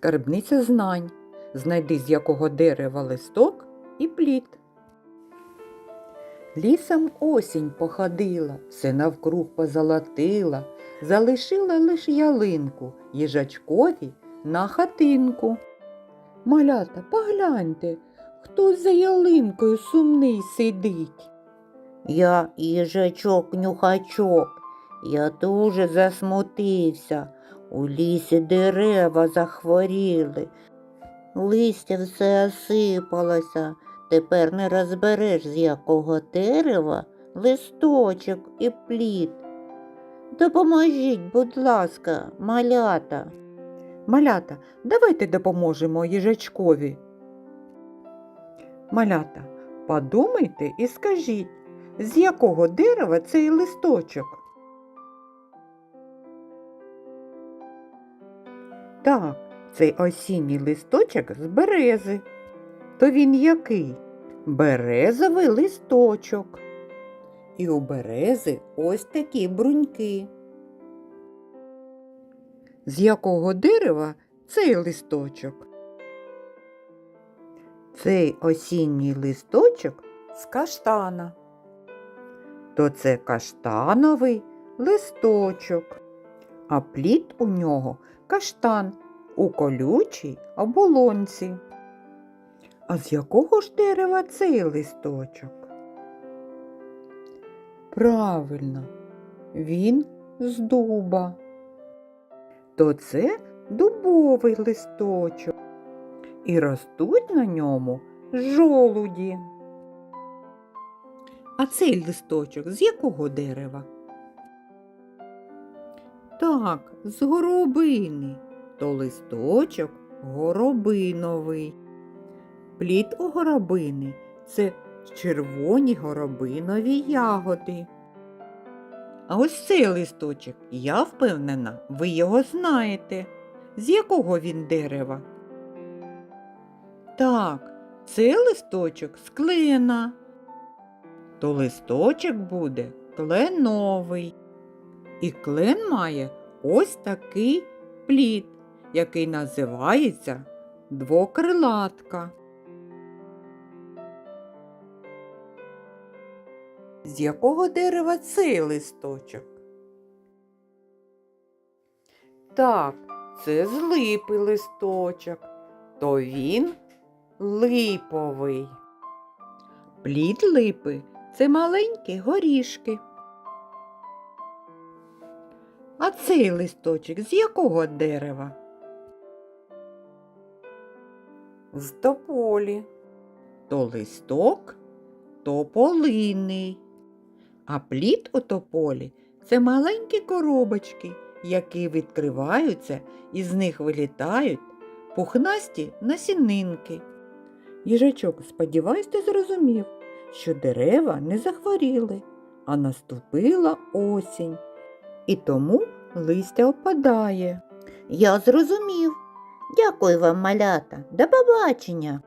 скарбниця знань. Знайди з якого дерева листок і плід. Лісом осінь походила, все навкруг позолотила, залишила лиш ялинку їжачкові на хатинку. Малята, погляньте, хто за ялинкою сумний сидить. Я їжачок-нюхачок, я дуже засмутився. У лісі дерева захворіли, листя все осипалося. Тепер не розбереш, з якого дерева листочок і плід. Допоможіть, будь ласка, малята. Малята, давайте допоможемо їжачкові. Малята, подумайте і скажіть, з якого дерева цей листочок? Так, цей осінній листочок з берези. То він який? Березовий листочок. І у берези ось такі бруньки. З якого дерева цей листочок? Цей осінній листочок з каштана. То це каштановий листочок, а плід у нього каштан у колючій оболонці. А з якого ж дерева цей листочок? Правильно, він з дуба. То це дубовий листочок. І ростуть на ньому жолуді. А цей листочок з якого дерева? Так, з горобини. То листочок горобиновий. Плід у горобини це червоні горобинові ягоди. А ось цей листочок, я впевнена, ви його знаєте. З якого він дерева? Так, це листочок з клена. То листочок буде кленовий. І клен має ось такий плід, який називається двокрилатка. З якого дерева цей листочок? Так, це з липи листочок, то він липовий. Плід липи це маленькі горішки. А цей листочок з якого дерева? З тополі. То листок тополинний. А плід у тополі це маленькі коробочки, які відкриваються і з них вилітають пухнасті насінинки. Їжачок, сподіваюсь, ти зрозумів, що дерева не захворіли, а наступила осінь, і тому листя опадає. Я зрозумів. Дякую вам, малята. До побачення.